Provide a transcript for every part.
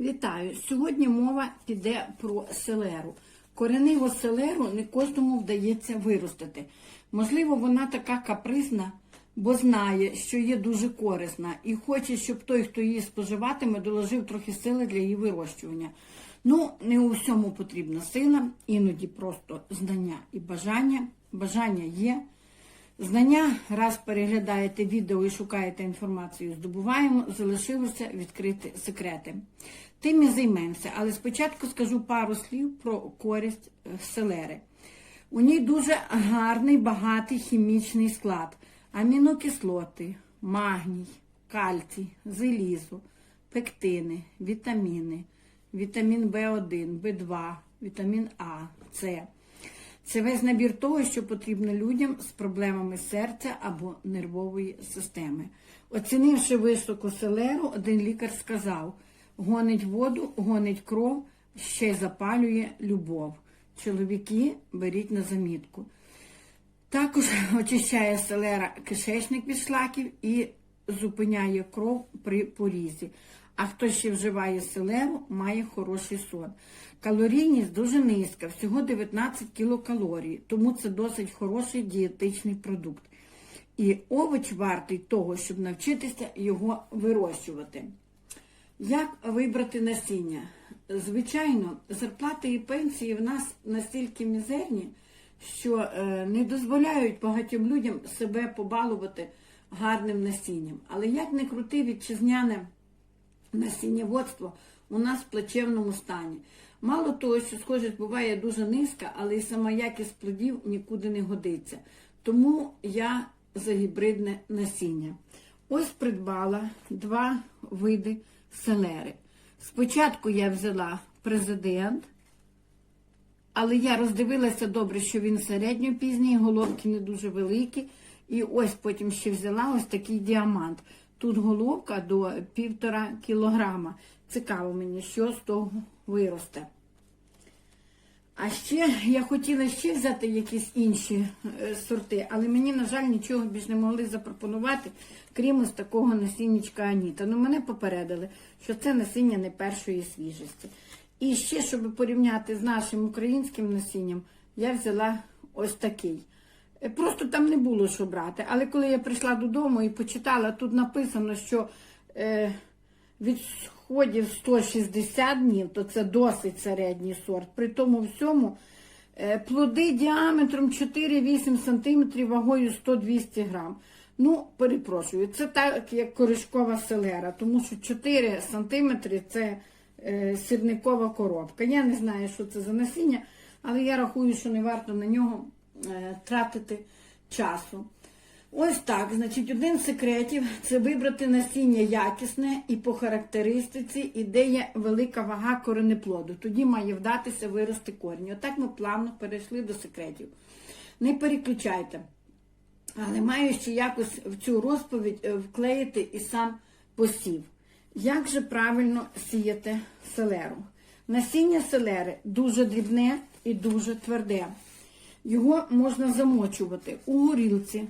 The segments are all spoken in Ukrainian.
Вітаю! Сьогодні мова піде про селеру. Кореневу селеру не кожному вдається виростити. Можливо, вона така капризна, бо знає, що є дуже корисна, і хоче, щоб той, хто її споживатиме, доложив трохи сили для її вирощування. Ну, не у всьому потрібна сила, іноді просто знання і бажання. Бажання є. Знання, раз переглядаєте відео і шукаєте інформацію, здобуваємо, залишилося відкрити секрети. Тим і займемося, але спочатку скажу пару слів про користь е, селери. У ній дуже гарний, багатий хімічний склад: амінокислоти, магній, кальцій, залізо, пектини, вітаміни, вітамін В1, В2, вітамін А, С. Це весь набір того, що потрібно людям з проблемами серця або нервової системи. Оцінивши високу селеру, один лікар сказав: гонить воду, гонить кров, ще й запалює любов. Чоловіки беріть на замітку. Також очищає селера кишечник від шлаків і зупиняє кров при порізі. А хто ще вживає селеру, має хороший сон. Калорійність дуже низька, всього 19 кілокалорій, тому це досить хороший дієтичний продукт. І овоч вартий того, щоб навчитися його вирощувати. Як вибрати насіння? Звичайно, зарплати і пенсії в нас настільки мізерні, що е, не дозволяють багатьом людям себе побалувати гарним насінням. Але як не крути вітчизняне насіннєводство у нас в плачевному стані. Мало того, що схожість буває дуже низька, але й сама якість плодів нікуди не годиться. Тому я за гібридне насіння. Ось придбала два види селери. Спочатку я взяла президент, але я роздивилася добре, що він середньопізній, головки не дуже великі. І ось потім ще взяла ось такий діамант. Тут головка до півтора кілограма. Цікаво мені, що з того виросте. А ще я хотіла ще взяти якісь інші е, сорти, але мені, на жаль, нічого більш не могли запропонувати, крім ось такого насіннячка Аніта. Ну, мене попередили, що це насіння не першої свіжості. І ще, щоб порівняти з нашим українським насінням, я взяла ось такий. Е, Просто там не було що брати. Але коли я прийшла додому і почитала, тут написано, що е, від сходів 160 днів, то це досить середній сорт. При тому всьому е, плоди діаметром 4-8 см, вагою 100-200 грам. Ну, перепрошую, це так, як коришкова селера, тому що 4 см це е, сірникова коробка. Я не знаю, що це за насіння, але я рахую, що не варто на нього тратити часу. Ось так, значить, один з секретів це вибрати насіння якісне і по характеристиці, і де є велика вага коренеплоду. Тоді має вдатися вирости корінь. Отак ми плавно перейшли до секретів. Не переключайте. Але маю ще якось в цю розповідь е, вклеїти і сам посів. Як же правильно сіяти селеру? Насіння селери дуже дрібне і дуже тверде. Його можна замочувати у горілці.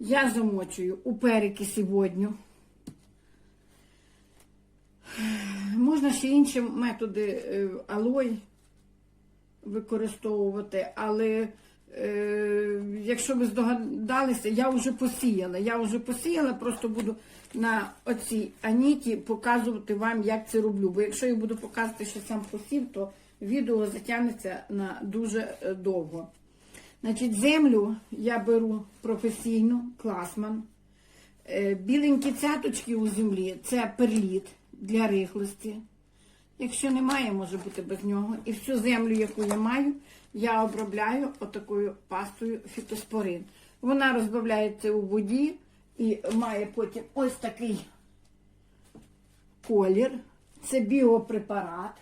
Я замочую у перекисі водню. Можна ще інші методи е, алой використовувати, але е, якщо ви здогадалися, я вже посіяла. Я вже посіяла, просто буду на оцій аніті показувати вам, як це роблю. Бо якщо я буду показувати, що сам посів, то відео затягнеться на дуже е, довго. Значить, землю я беру професійну, класман. Е, Біленькі цяточки у землі це перліт для рихлості. Якщо немає, може бути без нього. І всю землю, яку я маю, я обробляю отакою пастою фітоспорин. Вона розбавляється у воді і має потім ось такий колір. Це біопрепарат.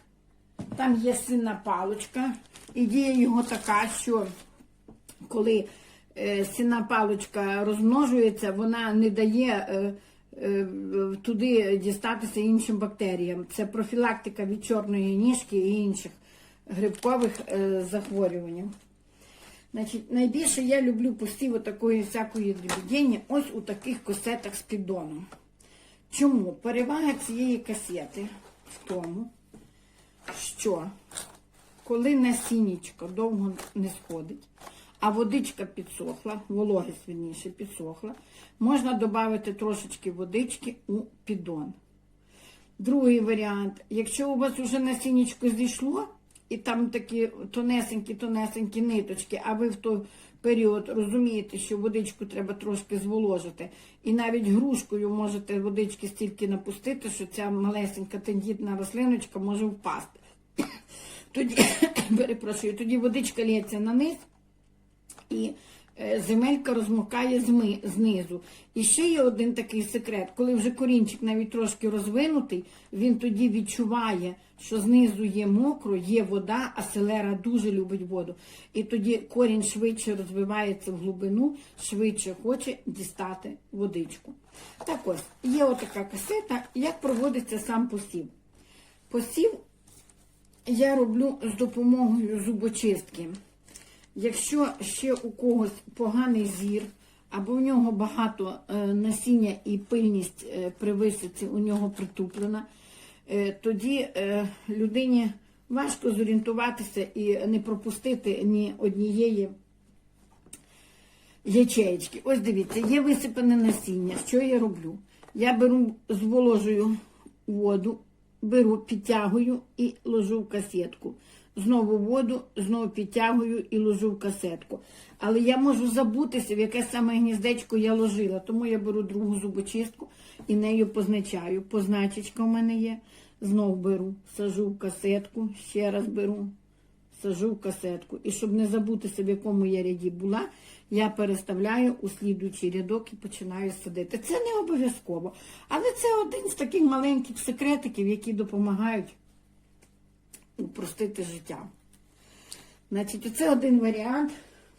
Там є синна палочка. І дія його така, що коли е, сіна паличка розмножується, вона не дає е, е, туди дістатися іншим бактеріям. Це профілактика від чорної ніжки і інших грибкових захворювань. Значить, найбільше я люблю посів такої всякої дрібідіння ось у таких касетах з піддоном. Чому? Перевага цієї касети в тому, що коли насіннячко довго не сходить, а водичка підсохла, вологість вірніше підсохла, можна додати трошечки водички у піддон. Другий варіант, якщо у вас вже насіннячко зійшло, і там такі тонесенькі-тонесенькі ниточки, а ви в той період розумієте, що водичку треба трошки зволожити, і навіть грушкою можете водички стільки напустити, що ця малесенька тендітна рослиночка може впасти. Тоді, перепрошую, тоді водичка лється на низ, і е, земелька розмокає знизу. І ще є один такий секрет, коли вже корінчик навіть трошки розвинутий, він тоді відчуває, що знизу є мокро, є вода, а селера дуже любить воду. І тоді корінь швидше розвивається в глибину, швидше хоче дістати водичку. Так ось, є отака касета, як проводиться сам посів. Посів я роблю з допомогою зубочистки. Якщо ще у когось поганий зір, або в нього багато е, насіння і пильність е, при висоці у нього притуплена, е, тоді людині важко зорієнтуватися і не пропустити ні однієї ячеєчки. Ось дивіться, є висипане насіння. Що я роблю? Я беру, зволожую воду, беру, підтягую і ложу в касетку. Знову воду, знову підтягую і ложу в касетку. Але я можу забутися, в яке саме гніздечко я ложила. Тому я беру другу зубочистку і нею позначаю. Позначечка в мене є. Знов беру, сажу в касетку, ще раз беру, сажу в касетку. І щоб не забутися, в якому я ряді була, я переставляю у слідуючий рядок і починаю садити. Це не обов'язково. Але це один з таких маленьких секретиків, які допомагають упростити життя. Значить, це один варіант,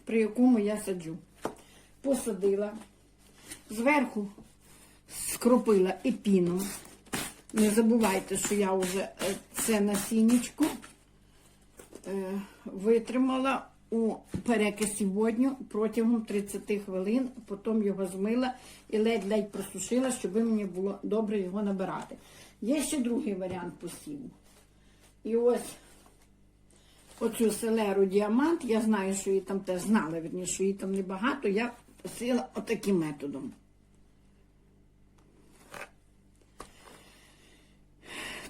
при якому я саджу. Посадила, зверху скропила епіном. Не забувайте, що я вже е, це насіннячко е, витримала у перекисі водню протягом 30 хвилин, потім його змила і ледь-ледь просушила, щоб мені було добре його набирати. Є ще другий варіант посіву. І ось оцю селеру діамант, я знаю, що її там теж знала, вірніше, що її там небагато, я посіяла отаким методом.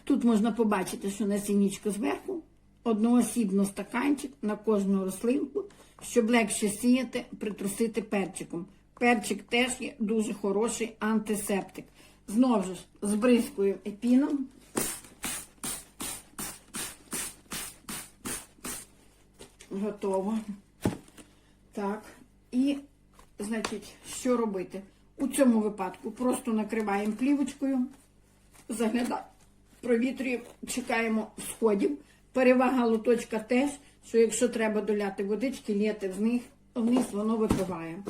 Тут можна побачити, що насіннячко зверху, одноосібно стаканчик на кожну рослинку, щоб легше сіяти, притрусити перчиком. Перчик теж є дуже хороший антисептик. Знову ж збризкую епіном. Готово. Так. І, значить, що робити? У цьому випадку просто накриваємо плівочкою, заглядаємо, провітрюємо, чекаємо сходів. Перевага лоточка теж, що якщо треба доляти водички, літи в них, вниз воно випиває.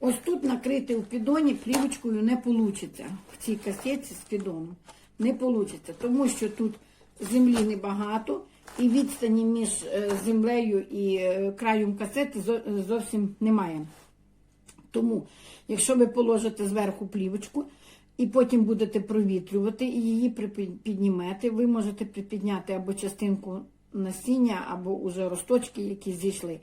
Ось тут накрити в підоні плівочкою не вийде. В цій касеті з підоном. Не вийде, тому що тут землі небагато і відстані між е, землею і е, краєм касети зовсім немає. Тому, якщо ви положите зверху плівочку і потім будете провітрювати і її піднімете, ви можете припідняти або частинку насіння, або уже росточки, які зійшли.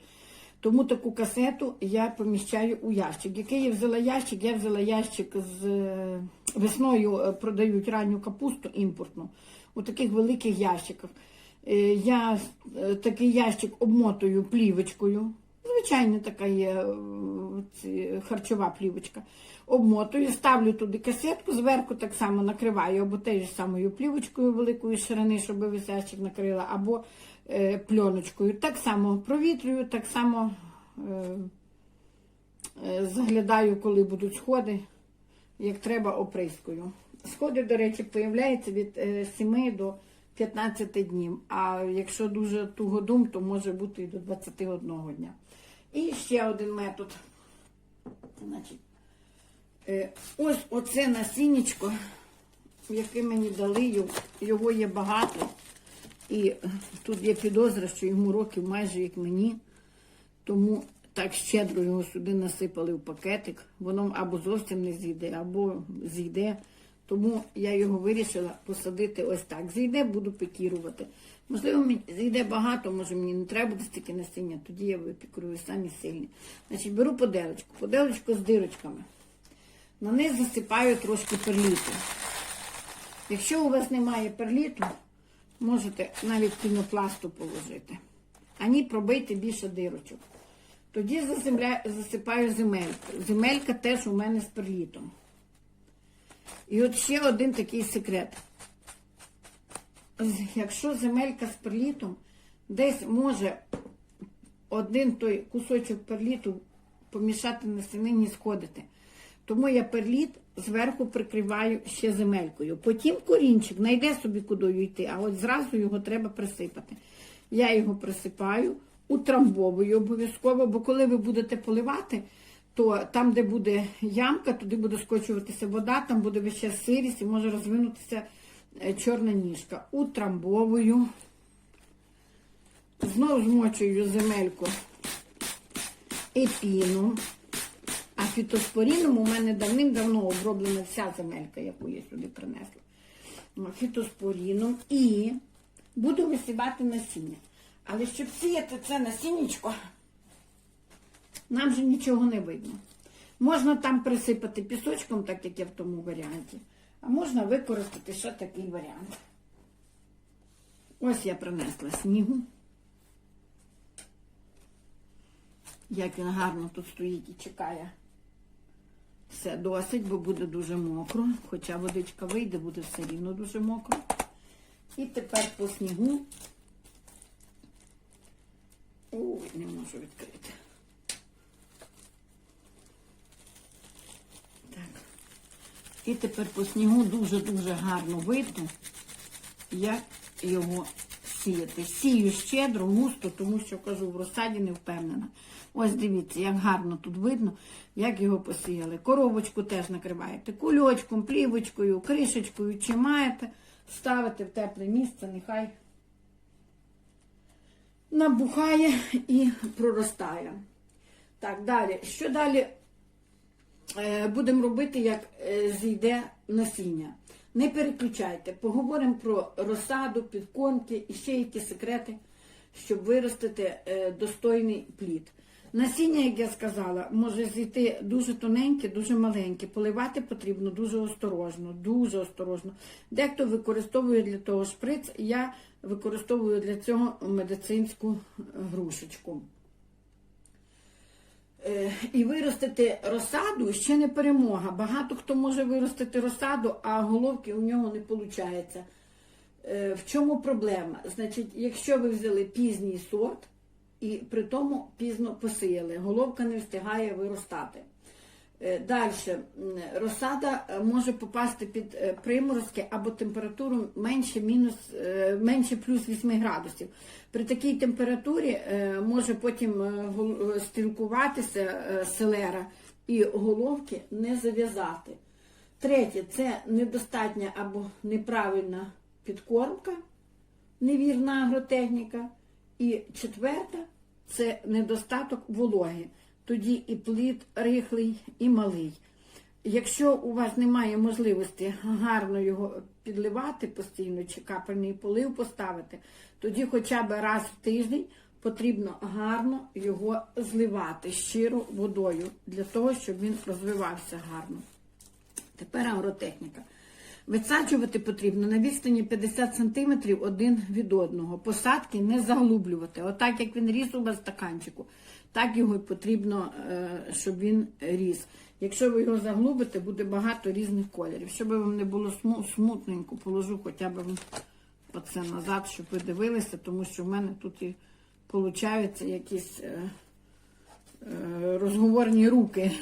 Тому таку касету я поміщаю у ящик. Який я взяла ящик? Я взяла ящик з е, весною продають ранню капусту імпортну у таких великих ящиках. Е, Я е, такий ящик обмотую плівочкою. Звичайно, така є е, харчова плівочка. Обмотую, ставлю туди касетку, зверху так само накриваю або теж самою плівочкою великої ширини, щоб висящик накрила, або е, пленочкою. Так само провітрюю, так само е, е, заглядаю, коли будуть сходи, як треба оприскую. Сходи, до речі, появляються від е, 7 до 15 днів. А якщо дуже тугодум, то може бути і до 21 дня. І ще один метод. Значить, е, ось оце насіннячко, яке мені дали, його- його є багато. І тут є підозра, що йому років майже як мені. Тому так щедро його сюди насипали в пакетик. Воно або зовсім не зійде, або зійде. Тому я його вирішила посадити ось так. Зійде, буду пекірувати. Можливо, мені зійде багато, може мені не треба буде стільки насіння, тоді я випікрую самі сильні. Значить, беру поделочку, поделочку з дирочками. На низ засипаю трошки перліту. Якщо у вас немає перліту, можете навіть пінопласту положити. Ані пробийте більше дирочок. Тоді засипаю земельку. Земелька теж у мене з перлітом. І от ще один такий секрет. Якщо земелька з перлітом, десь може один той кусочок перліту помішати на стінині сходити. Тому я перліт зверху прикриваю ще земелькою. Потім корінчик знайде собі куди йти, а от зразу його треба присипати. Я його присипаю, утрамбовую обов'язково, бо коли ви будете поливати, то там, де буде ямка, туди буде скочуватися вода, там буде весь сирість і може розвинутися е, чорна ніжка. Утрамбовую. Знову змочую земельку епіном. А фітоспоріном у мене давним-давно оброблена вся земелька, яку я сюди принесла. Ну, Фітоспоріном і буду висівати насіння. Але щоб сіяти це насіннячко, нам же нічого не видно. Можна там присипати пісочком, так як я в тому варіанті, а можна використати ще такий варіант. Ось я принесла снігу. Як він гарно тут стоїть і чекає. Все досить, бо буде дуже мокро. Хоча водичка вийде, буде все рівно дуже мокро. І тепер по снігу. Ой, не можу відкрити. І тепер по снігу дуже-дуже гарно видно, як його сіяти. Сію щедро, густо, тому що кажу, в розсаді не впевнена. Ось дивіться, як гарно тут видно, як його посіяли. Коробочку теж накриваєте кульочком, плівочкою, кришечкою, чи маєте, ставите в тепле місце, нехай набухає і проростає. Так, далі. Що далі будемо робити, як е, зійде насіння? Не переключайте. Поговоримо про розсаду, підкормки і ще які секрети, щоб виростити е, достойний плід. Насіння, як я сказала, може зійти дуже тоненьке, дуже маленьке. Поливати потрібно дуже осторожно, дуже осторожно. Дехто використовує для того шприц, я використовую для цього медицинську грушечку. Е, І виростити розсаду ще не перемога. Багато хто може виростити розсаду, а головки у нього не виходить. В чому проблема? Значить, якщо ви взяли пізній сорт і при тому пізно посіяли, головка не встигає виростати. Далі, розсада е, може попасти під е, приморозки або температуру менше, мінус, е, менше плюс 8 градусів. При такій температурі е, може потім е, е, стрілкуватися е, селера і головки не зав'язати. Третє це недостатня або неправильна підкормка, невірна агротехніка. І четверта це недостаток вологи. Тоді і плід рихлий, і малий. Якщо у вас немає можливості гарно його підливати постійно чи капельний полив поставити, тоді хоча б раз в тиждень потрібно гарно його зливати щиро водою для того, щоб він розвивався гарно. Тепер агротехніка. Висаджувати потрібно на відстані 50 см один від одного. Посадки не заглублювати. Отак, як він ріс у вас стаканчику, так його потрібно, е, щоб він ріс. Якщо ви його заглубите, буде багато різних кольорів. Щоб вам не було смутненько, положу хоча б оце назад, щоб ви дивилися, тому що в мене тут і виходить якісь е, е, розговорні руки.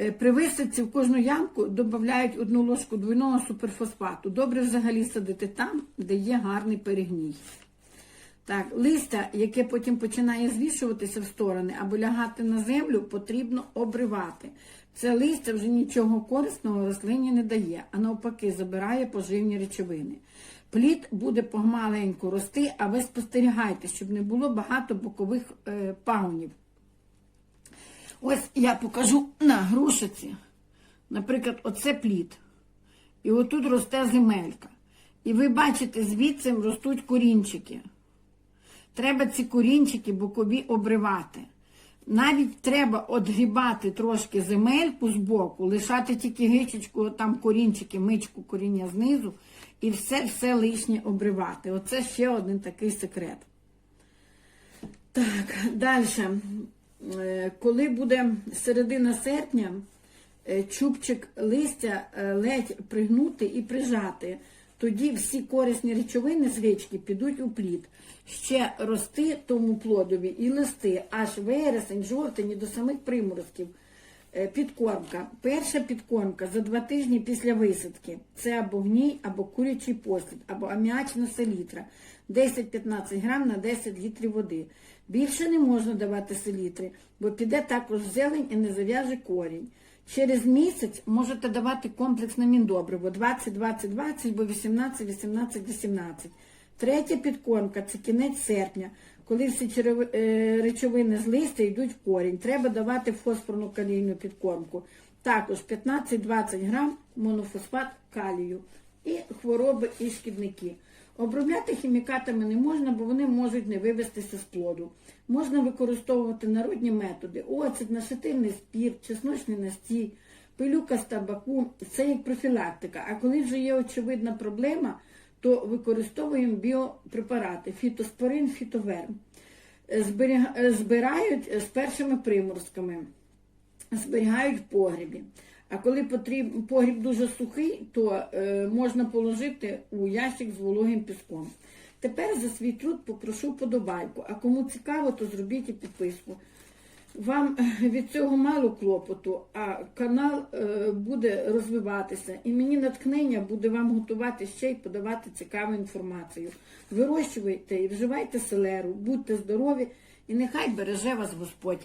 Е, При висадці в кожну ямку додають одну ложку двойного суперфосфату. Добре взагалі садити там, де є гарний перегній. Так, листя, яке потім починає звішуватися в сторони або лягати на землю, потрібно обривати. Це листя вже нічого корисного рослині не дає, а навпаки забирає поживні речовини. Плід буде помаленьку рости, а ви спостерігайте, щоб не було багато бокових е, пагонів. Ось я покажу на грушиці. Наприклад, оце плід. І отут росте земелька. І ви бачите, звідси ростуть корінчики. Треба ці корінчики бокові обривати. Навіть треба отгрібати трошки земельку з боку, лишати тільки гичечку, там корінчики, мичку коріння знизу, і все-все лишнє обривати. Оце ще один такий секрет. Так, далі. Коли буде середина серпня, е, чубчик листя е, ледь пригнути і прижати. Тоді всі корисні речовини з гречки підуть у плід. Ще рости тому плодові і листи, аж вересень, жовтень і до самих приморозків. Е, Підкормка. Перша підкормка за два тижні після висадки. Це або гній, або курячий послід, або аміачна селітра. 10-15 грам на 10 літрів води. Більше не можна давати селітри, бо піде також зелень і не зав'яже корінь. Через місяць можете давати комплексне міндобриво 20-20-20 або 18-18-18. Третя підкормка це кінець серпня, коли всі е, речовини з листя йдуть в корінь. Треба давати фосфорну калійну підкормку. Також 15-20 грам монофосфат калію і хвороби і шкідники. Обробляти хімікатами не можна, бо вони можуть не вивестися з плоду. Можна використовувати народні методи: оцет, нашатирний спірт, чесночний настій, пилюка з табаку це як профілактика. А коли вже є очевидна проблема, то використовуємо біопрепарати фітоспорин, фітоверм. Збирають з першими приморозками зберігають в погрібі. А коли потріб, погріб дуже сухий, то е, можна положити у ящик з вологим піском. Тепер за свій труд попрошу подобайку. А кому цікаво, то зробіть і підписку. Вам е, від цього мало клопоту, а канал е, буде розвиватися, і мені натхнення буде вам готувати ще й подавати цікаву інформацію. Вирощуйте і вживайте селеру, будьте здорові, і нехай береже вас Господь.